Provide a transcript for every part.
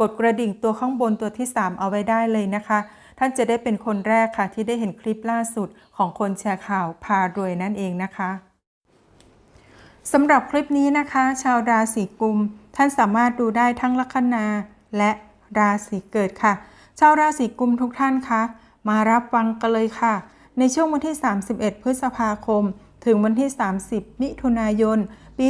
กดกระดิ่งตัวข้างบนตัวที่ 3 เอาไว้ได้เลยนะคะ ท่านจะได้เป็นคนแรกค่ะ ที่ได้เห็นคลิปล่าสุดของคนแชร์ข่าวพารวยนั่นเองนะคะสำหรับคลิปนี้นะคะ ชาวราศีกุม ท่านสามารถดูได้ทั้งลัคนาและราศีเกิดค่ะ ชาวราศีกุมทุกท่านคะมารับฟังกันเลยค่ะ ในช่วงวันที่ 31 พฤษภาคม ถึงวันที่ 30 มิถุนายน ปี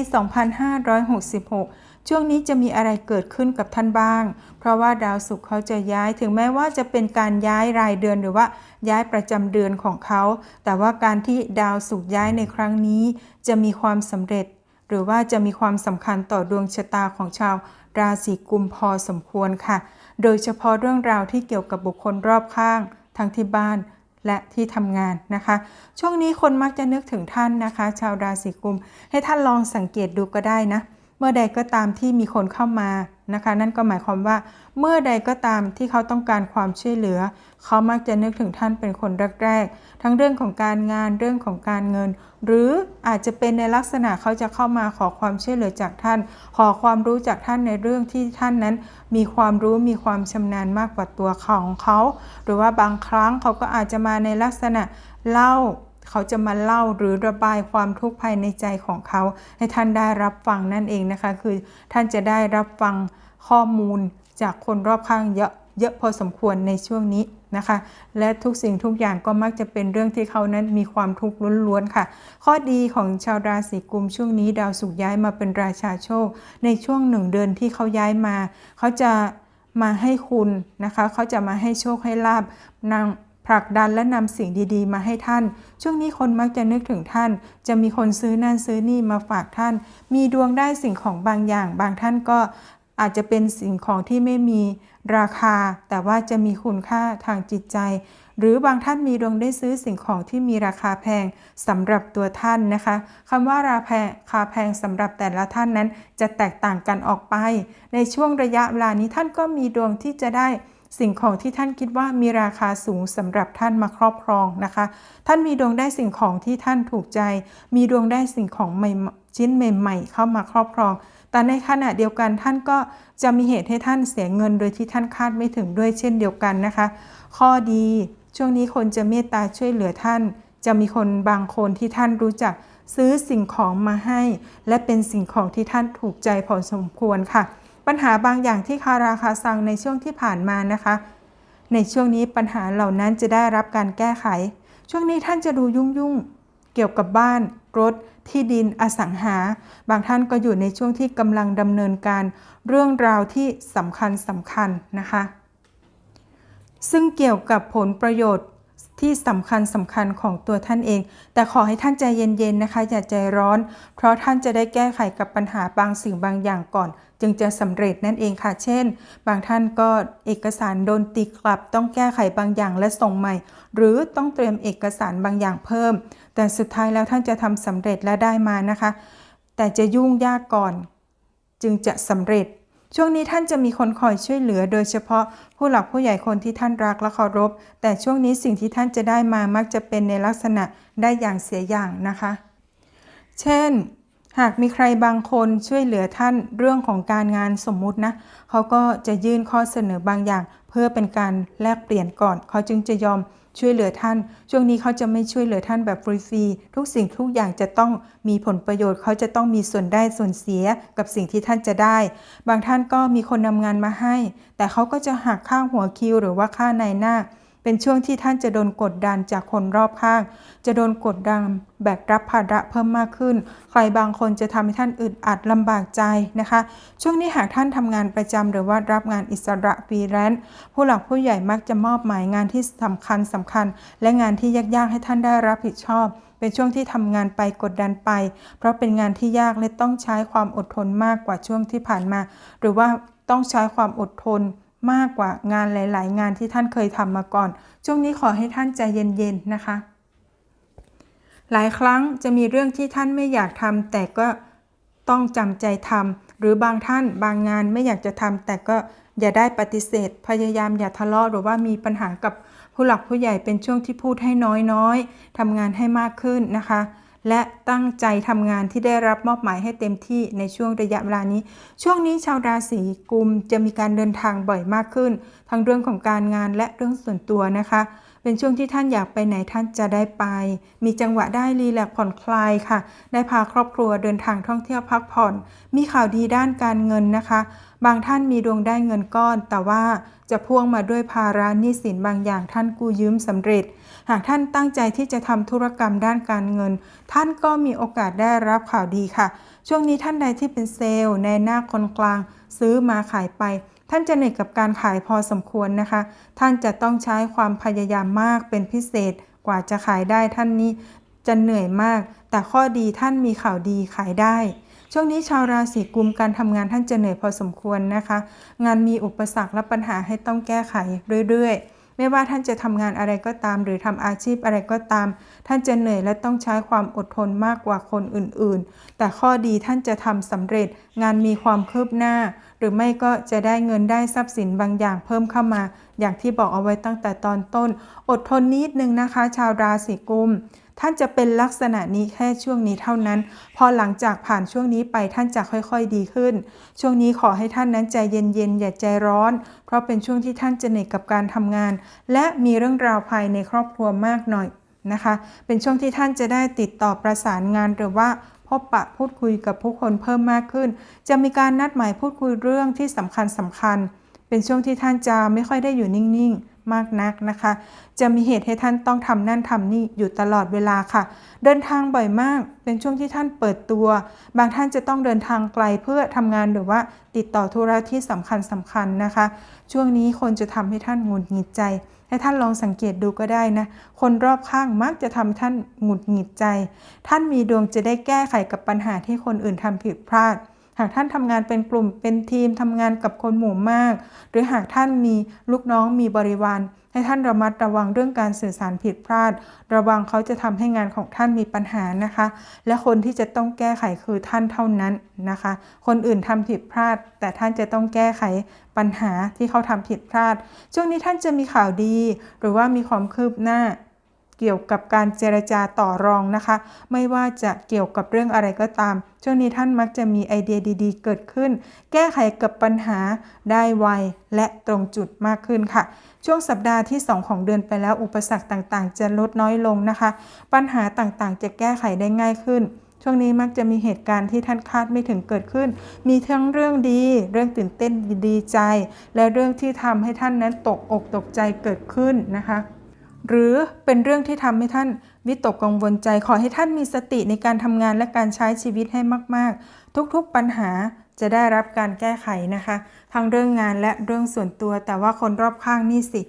2566 ช่วงนี้จะมีอะไรเกิดขึ้นกับท่านบ้าง เพราะว่าดาวศุกร์เขาจะย้ายถึงแม้ว่าจะเป็นการย้ายรายเดือนหรือว่าย้ายประจำเดือนของเขา แต่ว่าการที่ดาวศุกร์ย้ายในครั้งนี้ จะมีความสำเร็จ หรือว่าจะมีความสำคัญต่อดวงชะตาของชาวราศีกุมพอสมควรค่ะ โดยเฉพาะเรื่องราวที่เกี่ยวกับบุคคลรอบข้าง ทั้งที่บ้านและที่ทำงานนะคะ ช่วงนี้คนมักจะนึกถึงท่านนะคะ ชาวราศีกุม ให้ท่านลองสังเกตดูก็ได้นะ เมื่อใดก็ตามที่มีคนเข้ามานะคะ นั่นก็หมายความว่า เมื่อใดก็ตามที่เขาต้องการความช่วยเหลือ เขามักจะนึกถึงท่านเป็นคนแรกๆ ทั้งเรื่องของการงานเรื่องของการเงิน หรืออาจจะเป็นในลักษณะเขาจะเข้ามาขอความช่วยเหลือจากท่าน ขอความรู้จากท่านในเรื่องที่ท่านนั้น มีความรู้มีความชำนาญมากกว่าตัวของเขา หรือว่าบางครั้งเขาก็อาจจะมาในลักษณะเล่า เขาจะมาเล่าหรือระบายความทุกข์ภายในใจของเขา ให้ท่านได้รับฟังนั่นเองนะคะ คือท่านจะได้รับฟังข้อมูลจากคนรอบข้างเยอะเยอะพอสมควรในช่วงนี้นะคะ และทุกสิ่งทุกอย่างก็มักจะเป็นเรื่องที่เขานั้นมีความทุกข์ล้วนๆค่ะ ข้อดีของชาวราศีกุมช่วงนี้ดาวสุกย้ายมาเป็นราชาโชค ในช่วงหนึ่งเดือนที่เขาย้ายมา เขาจะมาให้คุณนะคะ เขาจะมาให้โชคให้ลาบนาง ผลักดันและนำสิ่งดีๆ มาให้ท่าน ช่วงนี้คนมักจะนึกถึงท่าน จะมีคนซื้อนั่นซื้อนี่มาฝากท่าน มีดวงได้สิ่งของบางอย่าง บางท่านก็อาจจะเป็นสิ่งของที่ไม่มีราคา แต่ว่าจะมีคุณค่าทางจิตใจ หรือบางท่านมีดวงได้ซื้อสิ่งของที่มีราคาแพงสำหรับตัวท่านนะคะคำว่าราคาแพงสำหรับแต่ละท่านนั้นจะแตกต่างกันออกไป ในช่วงระยะเวลานี้ท่านก็มีดวงที่จะได้ สิ่งของที่ท่านคิดว่ามีราคาสูงสำหรับท่านมาครอบครองนะคะ ท่านมีดวงได้สิ่งของที่ท่านถูกใจ มีดวงได้สิ่งของใหม่ชิ้นใหม่ ๆ เข้ามาครอบครอง แต่ในขณะเดียวกันท่านก็จะมีเหตุให้ท่านเสียเงินโดยที่ท่านคาดไม่ถึงด้วยเช่นเดียวกันนะคะ ข้อดีช่วงนี้คนจะเมตตาช่วยเหลือท่าน จะมีคนบางคนที่ท่านรู้จักซื้อสิ่งของมาให้ และเป็นสิ่งของที่ท่านถูกใจพอสมควรค่ะ ปัญหาบางอย่างที่คาราคาซังในช่วงที่ผ่านมานะคะ ในช่วงนี้ปัญหาเหล่านั้นจะได้รับการแก้ไข ช่วงนี้ท่านจะดูยุ่งยุ่งๆเกี่ยวกับบ้าน รถ ที่ดิน อสังหา บางท่านก็อยู่ในช่วงที่กำลังดำเนินการ เรื่องราวที่สำคัญสำคัญนะคะ ซึ่งเกี่ยวกับผลประโยชน์ ที่สำคัญสำคัญของตัวท่านเอง แต่ขอให้ท่านใจเย็นๆนะคะ อย่าใจร้อน เพราะท่านจะได้แก้ไขกับปัญหาบางสิ่งบางอย่างก่อน จึงจะสำเร็จนั่นเองค่ะ เช่น บางท่านก็เอกสารโดนตีกลับ ต้องแก้ไขบางอย่างและส่งใหม่ หรือต้องเตรียมเอกสารบางอย่างเพิ่ม แต่สุดท้ายแล้วท่านจะทำสำเร็จและได้มานะคะ แต่จะยุ่งยากก่อน จึงจะสำเร็จ ช่วงนี้ท่านจะมีคนคอยช่วยเหลือ โดยเฉพาะผู้หลักผู้ใหญ่คนที่ท่านรักและเคารพ แต่ช่วงนี้สิ่งที่ท่านจะได้มามักจะเป็นในลักษณะได้อย่างเสียอย่างนะคะ เช่น หากมีใครบางคนช่วยเหลือท่านเรื่องของการงานสมมุตินะเขาก็จะยื่นข้อเสนอบางอย่าง เพื่อเป็นการแลกเปลี่ยนก่อน เขาจึงจะยอม ช่วยเหลือท่าน ช่วงนี้เขาจะไม่ช่วยเหลือท่านแบบฟรีๆทุกสิ่งทุกอย่างจะต้องมีผลประโยชน์เขาจะต้องมีส่วนได้ส่วนเสียกับสิ่งที่ท่านจะได้ บางท่านก็มีคนนำงานมาให้ แต่เขาก็จะหักค่าหัวคิวหรือว่าค่านายหน้า เป็นช่วงที่ท่านจะโดนกดดันจากคนรอบข้าง จะโดนกดดันแบกรับภาระเพิ่มมากขึ้น ใครบางคนจะทำให้ท่านอึดอัดลำบากใจนะคะ ช่วงนี้หากท่านทำงานประจำหรือว่ารับงานอิสระฟรีแลนซ์ผู้หลักผู้ใหญ่มักจะมอบหมายงานที่สำคัญสำคัญ และงานที่ยากๆให้ท่านได้รับผิดชอบเป็นช่วงที่ทำงานไปกดดันไป เพราะเป็นงานที่ยากและต้องใช้ความอดทนมากกว่าช่วงที่ผ่านมา หรือว่าต้องใช้ความอดทน มากกว่างานหลาย ๆ งานที่ท่านเคยทำมาก่อน ช่วงนี้ขอให้ท่านใจเย็น ๆ นะคะ หลายครั้งจะมีเรื่องที่ท่านไม่อยากทำแต่ก็ต้องจำใจทำหรือบางท่านบางงานไม่อยากจะทำแต่ก็อย่าได้ปฏิเสธ พยายามอย่าทะเลาะหรือว่ามีปัญหากับผู้หลักผู้ใหญ่เป็นช่วงที่พูดให้น้อยๆทำงานให้มากขึ้นนะคะ และตั้งใจทำงานที่ได้รับมอบหมายให้เต็มที่ในช่วงระยะเวลานี้ ช่วงนี้ชาวราศีกุมจะมีการเดินทางบ่อยมากขึ้น ทั้งเรื่องของการงานและเรื่องส่วนตัวนะคะ เป็นช่วงที่ท่านอยากไปไหนท่านจะได้ไป มีจังหวะได้รีแลกผ่อนคลายค่ะ ได้พาครอบครัวเดินทางท่องเที่ยวพักผ่อน มีข่าวดีด้านการเงินนะคะ บางท่านมีดวงได้เงินก้อน แต่ว่าจะพ่วงมาด้วยภาระหนี้สินบางอย่างท่านกู้ยืมสำเร็จ หากท่านตั้งใจที่จะทำธุรกรรมด้านการเงิน ท่านก็มีโอกาสได้รับข่าวดีค่ะ ช่วงนี้ท่านใดที่เป็นเซลล์ในหน้าคนกลาง ซื้อมาขายไป ท่านจะเหนื่อยกับการขายพอสมควรนะคะ ท่านจะต้องใช้ความพยายามมากเป็นพิเศษกว่าจะขายได้ท่านนี้จะเหนื่อยมาก แต่ข้อดีท่านมีข่าวดีขายได้ ช่วงนี้ชาวราศีกุมการทำงานท่านจะเหนื่อยพอสมควรนะคะ งานมีอุปสรรคและปัญหาให้ต้องแก้ไขเรื่อยๆไม่ว่าท่านจะทำงานอะไรก็ตาม หรือทำอาชีพอะไรก็ตาม ท่านจะเหนื่อยและต้องใช้ความอดทนมากกว่าคนอื่นๆ แต่ข้อดีท่านจะทำสำเร็จ งานมีความคืบหน้า หรือไม่ก็จะได้เงินได้ทรัพย์สินบางอย่างเพิ่มเข้ามา อย่างที่บอกเอาไว้ตั้งแต่ตอนต้น อดทนนิดนึงนะคะ ชาวราศีกุม ท่านจะเป็นลักษณะนี้แค่ช่วงนี้เท่านั้น พอหลังจากผ่านช่วงนี้ไปท่านจะค่อยๆดีขึ้น ช่วงนี้ขอให้ท่านนั้นใจเย็นๆ อย่าใจร้อน เพราะเป็นช่วงที่ท่านจะเหนื่อยกับการทำงาน และมีเรื่องราวภายในครอบครัวมากหน่อยนะคะ เป็นช่วงที่ท่านจะได้ติดต่อประสานงานหรือว่าพบปะพูดคุยกับผู้คนเพิ่มมากขึ้น จะมีการนัดหมายพูดคุยเรื่องที่สำคัญสำคัญ เป็นช่วงที่ท่านจะไม่ค่อยได้อยู่นิ่งๆ มากนักนะคะ จะมีเหตุให้ท่านต้องทำนั่นทำนี่อยู่ตลอดเวลาค่ะ เดินทางบ่อยมาก เป็นช่วงที่ท่านเปิดตัว บางท่านจะต้องเดินทางไกลเพื่อทำงานหรือว่าติดต่อธุระที่สำคัญสำคัญนะคะ ช่วงนี้คนจะทำให้ท่านหงุดหงิดใจให้ท่านลองสังเกตดูก็ได้นะ คนรอบข้างมักจะทำท่านหงุดหงิดใจ ท่านมีดวงจะได้แก้ไขกับปัญหาที่คนอื่นทำผิดพลาด หากท่านทำงานเป็นกลุ่มเป็นทีมทำงานกับคนหมู่มาก หรือหากท่านมีลูกน้องมีบริวารให้ท่านระมัดระวังเรื่องการสื่อสารผิดพลาด ระวังเขาจะทำให้งานของท่านมีปัญหานะคะ และคนที่จะต้องแก้ไขคือท่านเท่านั้นนะคะ คนอื่นทำผิดพลาด แต่ท่านจะต้องแก้ไขปัญหาที่เขาทำผิดพลาด ช่วงนี้ท่านจะมีข่าวดี หรือว่ามีความคืบหน้า เกี่ยวกับการเจรจาต่อรองนะคะ ไม่ว่าจะเกี่ยวกับเรื่องอะไรก็ตาม ช่วงนี้ท่านมักจะมีไอเดียดีๆ เกิดขึ้น แก้ไขกับปัญหาได้ไวและตรงจุดมากขึ้นค่ะ ช่วงสัปดาห์ที่ 2 ของเดือนไปแล้วอุปสรรคต่างๆ จะลดน้อยลงนะคะ ปัญหาต่างๆ จะแก้ไขได้ง่ายขึ้นช่วงนี้มักจะมีเหตุการณ์ที่ท่านคาดไม่ถึงเกิดขึ้น มีทั้งเรื่องดี เรื่องตื่นเต้นดีใจ และเรื่องที่ทำให้ท่านนั้นตกอกตกใจเกิดขึ้นนะคะ หรือเป็นเรื่องที่ทำให้ท่านวิตกกังวลใจ ขอให้ท่านมีสติในการทำงานและการใช้ชีวิตให้มาก ๆ ทุกๆปัญหาจะได้รับการแก้ไขนะคะ ทั้งเรื่องงานและเรื่องส่วนตัว แต่ว่าคนรอบข้างนี่สิ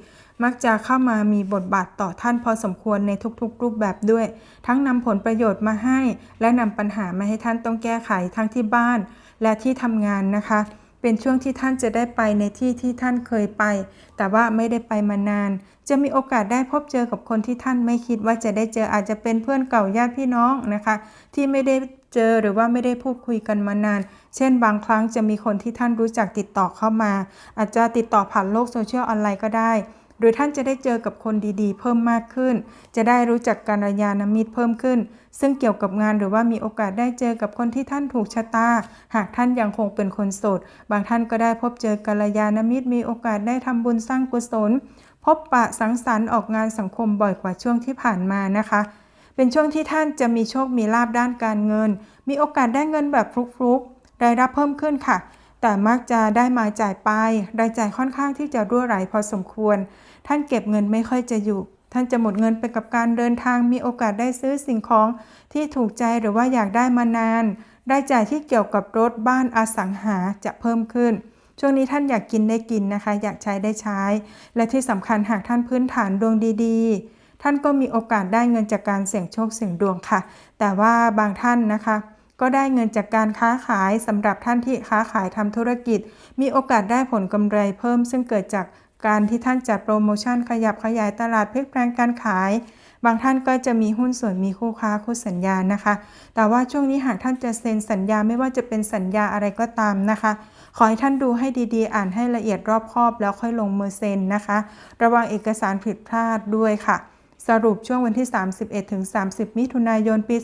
มักจะเข้ามามีบทบาทต่อท่านพอสมควรในทุกๆ รูปแบบด้วย ทั้งนำผลประโยชน์มาให้ และนำปัญหามาให้ท่านต้องแก้ไขทั้งที่บ้านและที่ทำงานนะคะ เป็นช่วงที่ท่านจะได้ไปในที่ที่ท่านเคยไป แต่ว่าไม่ได้ไปมานาน จะมีโอกาสได้พบเจอกับคนที่ท่านไม่คิดว่าจะได้เจออาจจะเป็นเพื่อนเก่าญาติพี่น้องนะคะ ที่ไม่ได้เจอหรือว่าไม่ได้พูดคุยกันมานาน เช่นบางครั้งจะมีคนที่ท่านรู้จักติดต่อเข้ามา อาจจะติดต่อผ่านโลกโซเชียลออนไลน์ก็ได้ หรือท่านจะได้เจอกับคนดีๆ เพิ่มมากขึ้น จะได้รู้จักการยานมิตรเพิ่มขึ้น ซึ่งเกี่ยวกับงานหรือว่ามีโอกาสได้เจอกับคนที่ท่านถูกชะตา หากท่านยังคงเป็นคนโสด บางท่านก็ได้พบเจอกัลยาณมิตร มีโอกาสได้ทำบุญสร้างกุศล พบปะสังสรรค์ออกงานสังคมบ่อยกว่าช่วงที่ผ่านมานะคะ เป็นช่วงที่ท่านจะมีโชคมีลาบด้านการเงิน มีโอกาสได้เงินแบบฟลุกๆรายรับเพิ่มขึ้นค่ะ แต่มักจะได้มาจ่ายไป รายจ่ายค่อนข้างที่จะรั่วไหลพอสมควร ท่านเก็บเงินไม่ค่อยจะอยู่ ท่านจะหมดเงินไปกับการเดินทาง มีโอกาสได้ซื้อสิ่งของที่ถูกใจหรือว่าอยากได้มานาน รายจ่ายที่เกี่ยวกับรถบ้านอสังหาจะเพิ่มขึ้น ช่วงนี้ท่านอยากกินได้กินนะคะ อยากใช้ได้ใช้ และที่สำคัญหากท่านพื้นฐานดวงดีๆ ท่านก็มีโอกาสได้เงินจากการเสี่ยงโชคเสี่ยงดวงค่ะ แต่ว่าบางท่านนะคะ ก็ได้เงินจากการค้าขายสำหรับท่านที่ค้าขายทำธุรกิจ มีโอกาสได้ผลกำไรเพิ่ม ซึ่งเกิดจากการที่ท่านจัดโปรโมชั่นขยับขยายตลาดพลิกแปลงการขาย บางท่านก็จะมีหุ้นส่วนมีคู่ค้าคู่สัญญานะคะ แต่ว่าช่วงนี้หากท่านจะเซ็นสัญญาไม่ว่าจะเป็นสัญญาอะไรก็ตามนะคะ ขอให้ท่านดูให้ดีๆ อ่านให้ละเอียดรอบคอบแล้วค่อยลงมือเซ็นนะคะ ระวังเอกสารผิดพลาดด้วยค่ะ สรุปช่วงวันที่ 31ถึง30 มิถุนายนปี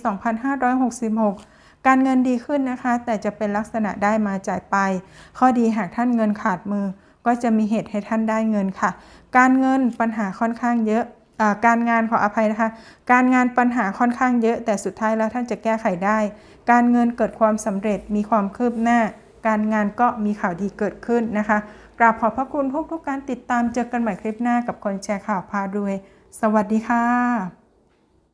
2566 การเงินดีขึ้นนะคะ แต่จะเป็นลักษณะได้มาจ่ายไป ข้อดีหากท่านเงินขาดมือ ก็จะมีเหตุให้ท่านได้เงินค่ะ การเงินปัญหาค่อนข้างเยอะการงานขออภัยนะคะ การงานปัญหาค่อนข้างเยอะ แต่สุดท้ายแล้วท่านจะแก้ไขได้ การเงินเกิดความสำเร็จมีความคืบหน้า การงานก็มีข่าวดีเกิดขึ้นนะคะกราบขอบพระคุณทุกทุกการติดตามเจอกันใหม่คลิปหน้ากับคนแชร์ข่าวพารวย สวัสดีค่ะ